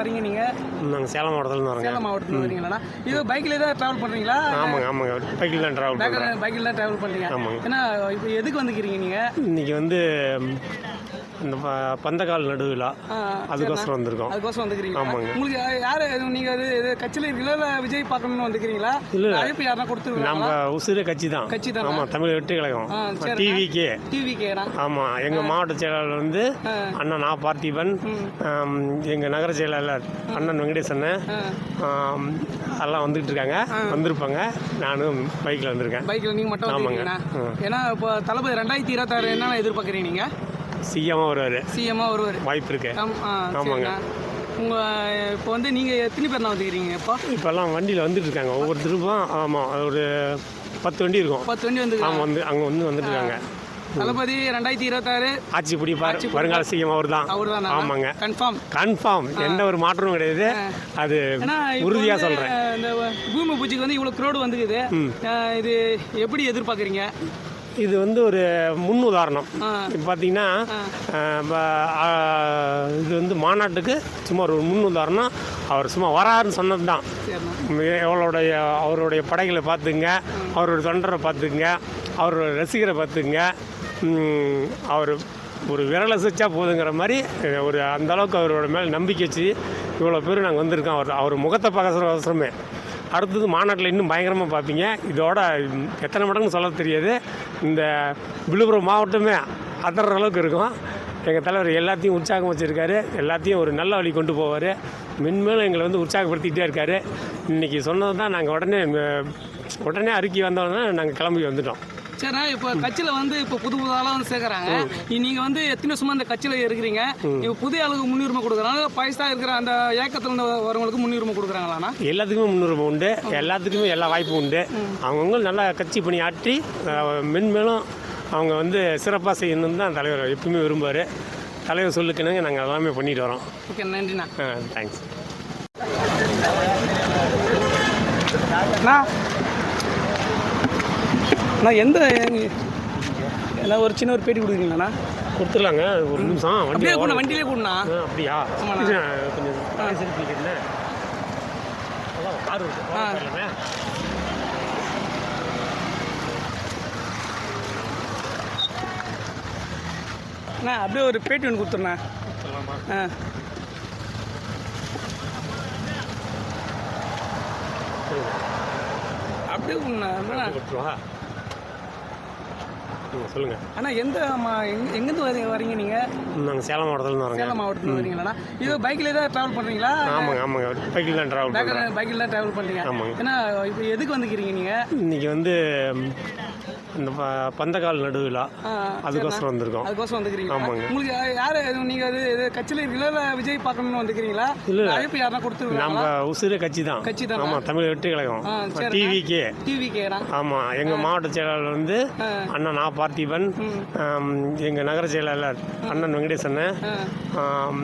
வரீங்க நீங்கள் நாங்கள் சேலம் மாவட்டத்துலேருந்து வரோங்க. சேலம் மாவட்டத்தில் வரீங்களா இது பைக்கில் தான் ட்ராவல் பண்ணுறீங்களா ஆமாங்க ஆமாங்க. பைக்கில் தான் ட்ராவல் பண்ணுறேன் பைக்கில் தான் ட்ராவல் பண்ணுறீங்க ஆமாங்க. ஏன்னா இப்போ எதுக்கு வந்துக்கிறீங்க நீங்கள் இன்றைக்கி வந்து இந்த பந்தக்கால் நடுவிழா அதுக்கோசரம் வந்திருக்கோம். அதுக்கோசம் வந்துக்கிறீங்க ஆமாங்க. உங்களுக்கு யாரு நீங்கள் இது இது கட்சியில் இருக்கீங்களா இல்லை விஜய் பார்க்கணும்னு வந்துக்கிறீங்களா? இல்ல. அழைப்பு யாருன்னா நம்ம கொடுத்துருக்காங்களா உசுரே கட்சி தான். கட்சி தானா? ஆமாம் தமிழ் வெற்றி கழகம். டிவிக்கே. டிவி கேடா ஆமாம் எங்கள் மாவட்ட செயலாளர் வந்து அண்ணன் நா பார்த்திபன். எங்கள் நகர செயலாளர் அண்ணன் வெங்கடேசன் ஆம், எல்லாம் வந்துகிட்டு இருக்காங்க. வந்திருப்பாங்க. நானும் பைக்கில் வந்திருக்கேன். பைக்கில் நீங்கள் மட்டும் ஆமாங்க. ஏன்னா இப்போ தளபதி ரெண்டாயிரத்தி இருபத்தாறு என்ன எதிர்பார்க்குறீங்க நீங்கள் சிஎம்மாக வருவார். சிஎம்மாக வருவார். வாய்ப்பு இருக்கு. ஆமாங்க. சரிண்ணா. உங்க இப்போ வந்து நீங்க எத்தனை பேர் நான் வந்துக்கிறீங்க இப்போ? இப்போல்லாம் வண்டியில் வந்துட்டு இருக்காங்க. ஒவ்வொருத்தருக்கும் ஆமாம் ஒரு பத்து வண்டி இருக்கும். பத்து வண்டி வந்து வந்து அங்கே வந்து வந்துட்டு இருக்காங்க. தளபதி ரெண்டாயிரத்தி இருபத்தாறு. ஆட்சி பிடிப்பார். வருங்கால சிஎம் அவர் தான் அவர் தான் ஆமாங்க கன்ஃபார்ம் கன்ஃபார்ம் எந்த ஒரு மாற்றமும் கிடையாது. அது வந்து, சொல்கிறேன் இந்த பூமி பூஜைக்கு வந்து இவ்வளோ க்ரௌடு வந்துக்குது. இது எப்படி எதிர்பார்க்குறீங்க? இது வந்து ஒரு முன் உதாரணம். இப்போ பார்த்தீங்கன்னா இது வந்து மாநாட்டுக்கு சும்மா ஒரு முன் உதாரணம். அவர் சும்மா வராருன்னு சொன்னது தான் சரிண்ணா அவருடைய படைகளை பார்த்துங்க அவருடைய தொண்டரை பார்த்துங்க அவரோட ரசிகரை பார்த்துங்க. அவர் ஒரு விரலை சுச்சா போதுங்கிற மாதிரி ஒரு அந்த அளவுக்கு அவரோட மேலே நம்பிக்கை வச்சு இவ்வளோ பேர் நாங்கள் வந்திருக்கோம். அவர் அவர் முகத்தை பார்க்க அவசரமே. அடுத்தது மாநாட்டில் இன்னும் பயங்கரமாக பார்ப்பீங்க. இதோட எத்தனை மடங்கு சொல்ல தெரியாது. இந்த விழுப்புரம் மாவட்டமே அதற அளவுக்கு இருக்கும். எங்கள் தலைவர் எல்லாத்தையும் உற்சாகம் வச்சுருக்காரு. எல்லாத்தையும் ஒரு நல்ல வழி கொண்டு போவார். மென்மேலும் எங்களை வந்து உற்சாகப்படுத்திக்கிட்டே இருக்காரு. இன்றைக்கி சொன்னது தான் நாங்கள் உடனே உடனே அறிக்கை வந்தோடனே நாங்கள் கிளம்பி வந்துட்டோம். சரிண்ணா இப்போ கட்சியில் வந்து இப்போ புது புதாலாம் வந்து சேர்க்குறாங்க. நீங்கள் வந்து எத்தனை வருஷமா இந்த கட்சியில் இருக்கிறீங்க? இப்போ புதிய ஆளுக்கு முன்னுரிமை கொடுக்குறாங்க. பைசா இருக்கிற அந்த ஏக்கத்துல இருந்து வரவங்களுக்கு முன்னுரிமை கொடுக்குறாங்களாண்ணா? எல்லாத்துக்குமே முன்னுரிமை உண்டு. எல்லாத்துக்குமே எல்லா வாய்ப்பும் உண்டு. அவங்கவுங்க நல்லா கட்சி பணி ஆற்றி அஹ், மென்மேலும் அவங்க வந்து சிறப்பாக செய்யணும்னு தான் தலைவர் எப்பவுமே விரும்புவார். தலைவர் சொல்லுக்குனுங்க நாங்கள் எல்லாமே பண்ணிட்டு வரோம். ஓகே நன்றிண்ணா. தேங்க்ஸ் அண்ணா எந்த என்ன ஒரு சின்ன ஒரு பேட்டி கொடுக்குறீங்களாண்ணா? கொடுத்துடலாங்க ஒரு நிமிஷம் அப்படியே கூட வண்டியிலே கூடண்ணா. அப்படியா. கொஞ்சம் கேட்டேன் கார் இருக்கு? அண்ணா அப்படியே ஒரு பேட்டி ஒன்று கொடுத்துருண்ணா? ஆ. அப்படியே கொடுண்ணா அண்ணா. கொடுத்துருவா? ம், சொல்லுங்க. அண்ணா எந்த எங்கேருந்து வரீங்க வரீங்க நீங்கள் சேலம் மாவட்டத்துலேருந்து வரோங்க. சேலம் மாவட்டத்தில் வரீங்களாண்ணா? இது பைக்கில் தான் ட்ராவல் பண்ணுறீங்களா ஆமாங்க ஆமாங்க. பைக்கில் தான் ட்ராவல் பண்ணுறேன் பைக்கில் தான் ட்ராவல் பண்ணுறீங்க ஆமாங்க. ஏன்னா இப்போ எதுக்கு வந்துக்கிறீங்க நீங்கள் இன்றைக்கி வந்து இந்த பந்தக்கால் நடுவிழா ஆ, அதுக்கோசரம் வந்திருக்கோம். அதுக்கோசம் வந்துக்கிறீங்க ஆமாங்க. உங்களுக்கு யாரு நீங்கள் இது கட்சியில் இருக்கீங்களா? இல்லை விஜய் பார்க்கணும்னு வந்துக்கிறீங்களா? இல்ல. அழைப்பு யாருன்னா நம்ம கொடுத்துருக்காங்களா உசுரே கட்சி தான். கட்சி தானா? ஆமாம் தமிழ் வெற்றி கழகம். டிவிக்கே டிவி கேடா ஆமாம் எங்கள் மாவட்ட செயலாளர் வந்து அண்ணன் நா பார்த்திபன் எங்கள் நகர செயலாளர் அண்ணன் வெங்கடேசன் ஆம்,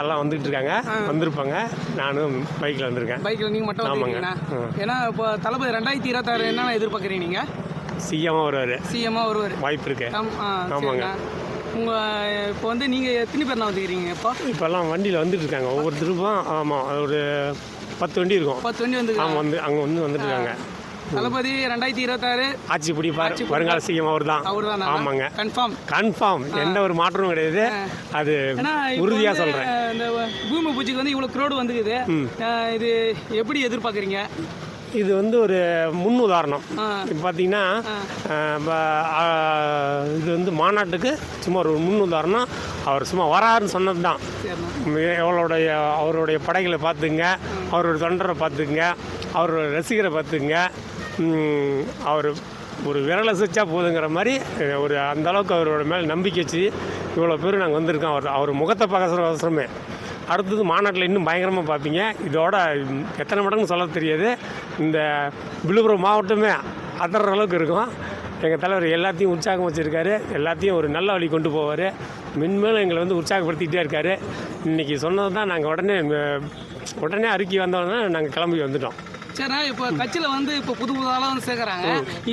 எல்லாம் வந்துகிட்டு இருக்காங்க வந்திருப்பாங்க. நானும் பைக்கில் வந்திருக்கேன். பைக்கில் நீங்கள் மட்டும் ஆமாங்க. ஏன்னா இப்போ தளபதி ரெண்டாயிரத்தி இருபத்தாறு என்ன எதிர்பார்க்குறீங்க நீங்கள் சிஎம்மாக வருவார். சிஎம்மாக வருவார். வாய்ப்பு இருக்கு. ஆமாங்க. உங்கள் இப்போ வந்து நீங்கள் எத்தனை பேர் நான் வந்துக்கிறீங்க இப்போ? இப்போல்லாம் வண்டியில் வந்துட்டு இருக்காங்க. ஒவ்வொருத்தருக்கும் ஆமாம் ஒரு பத்து வண்டி இருக்கும். பத்து வண்டி வந்து அவங்க வந்து அங்கே வந்து வந்துட்டு இருக்காங்க. தளபதி ரெண்டாயிரத்தி இருபத்தாறு. ஆட்சி பிடிப்பார். வருங்கால சிஎம் அவர் தான் அவர் தான் ஆமாங்க. கன்ஃபார்ம் கன்ஃபார்ம் எந்த ஒரு மாற்றமும் கிடையாது. அது உறுதியாக சொல்கிறேன் இந்த பூமி பூஜைக்கு வந்து இவ்வளோ க்ரௌடு வந்துக்குது. இது எப்படி எதிர்பார்க்குறீங்க? இது வந்து ஒரு முன் உதாரணம். பார்த்தீங்கன்னா இது வந்து மாநாட்டுக்கு சும்மா ஒரு முன் உதாரணம். அவர் சும்மா வராருன்னு சொன்னது தான் சரிண்ணா அவருடைய அவருடைய படைகளை பார்த்துங்க அவரோட தொண்டரை பார்த்துங்க அவரோட ரசிகரை பார்த்துங்க அவர் ஒரு விரலை சுச்சா போதுங்கிற மாதிரி ஒரு அந்த அளவுக்கு அவரோட மேலே நம்பிக்கை வச்சு இவ்வளோ பேர் நாங்கள் வந்திருக்கோம். அவர் அவர் முகத்தை பார்க்க அவசரமே. அடுத்தது மாநாட்டில் இன்னும் பயங்கரமாக பார்ப்பீங்க. இதோட எத்தனை மடங்கு சொல்ல தெரியாது. இந்த விழுப்புரம் மாவட்டமே அதற அளவுக்கு இருக்கும். எங்கள் தலைவர் எல்லாத்தையும் உற்சாகம் வச்சுருக்காரு. எல்லாத்தையும் ஒரு நல்ல வழி கொண்டு போவார். மென்மேலும் எங்களை வந்து உற்சாகப்படுத்திக்கிட்டே இருக்காரு. இன்றைக்கி சொன்னது தான் நாங்கள் உடனே உடனே அறிக்கை வந்தோடனே நாங்கள் கிளம்பி வந்துட்டோம். சரிண்ணா இப்போ கட்சியில வந்து இப்போ புது புது ஆளா வந்து சேர்க்கறாங்க.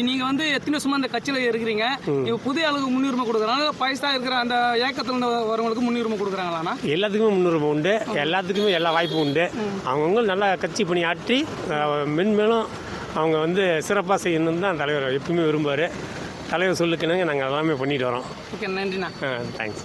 நீங்க வந்து எத்தனை வருஷமா அந்த கட்சியில இருக்கிறீங்க இப்போ புதிய ஆளுக்கு முன்னுரிமை கொடுக்குறாங்க. பைசா இருக்கிற அந்த இயக்கத்துல இருந்து வரவங்களுக்கு முன்னுரிமை கொடுக்குறாங்களாண்ணா? எல்லாத்துக்குமே முன்னுரிமை உண்டு. எல்லாத்துக்குமே எல்லா வாய்ப்பும் உண்டு. அவங்கவுங்க நல்லா கட்சி பணி ஆற்றி அஹ், மென்மேலும் அவங்க வந்து சிறப்பாக செய்யணும்னு தான் தலைவர் எப்பவுமே விரும்புவார். தலைவர் சொல்லுக்குனாங்க நாங்கள் எல்லாமே பண்ணிட்டு வரோம். ஓகே நன்றிண்ணா. தேங்க்ஸ்